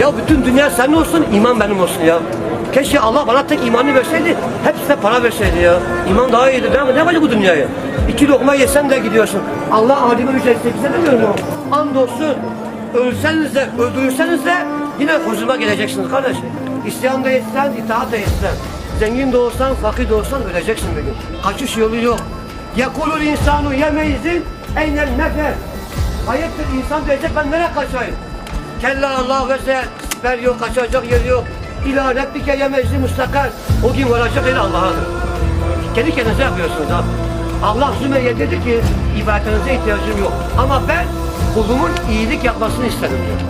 Ya bütün dünya senin olsun, iman benim olsun ya. Keşke Allah bana tek imanı verseydi, hepsine para verseydi ya. İman daha iyidir değil mi? Ne yapacak bu dünyaya? İki lokma yesen de gidiyorsun. Allah adime ücretsiz bize demiyor mu? Andolsun, ölseniz de, öldürürseniz de yine huzuruma geleceksiniz kardeş. İsyan da etsen, itaat da etsen. Zengin de olsan, fakir de olsan öleceksin bir gün. Kaçış yolu yok. Yekulul insanu yemeyizin eynel nefer. Ayıptır insan diyecek ben nereye kaçayım? Kella Allah ve se siper yok, kaçacak yer yok. İlâ rebbike yemezli müstakar. O gün varacak yer Allah'adır. Kendi kendinize yapıyorsunuz ha. Allah Zümer'e dedi ki ibadetinize ihtiyacım yok. Ama ben kulumun iyilik yapmasını istedim diyor.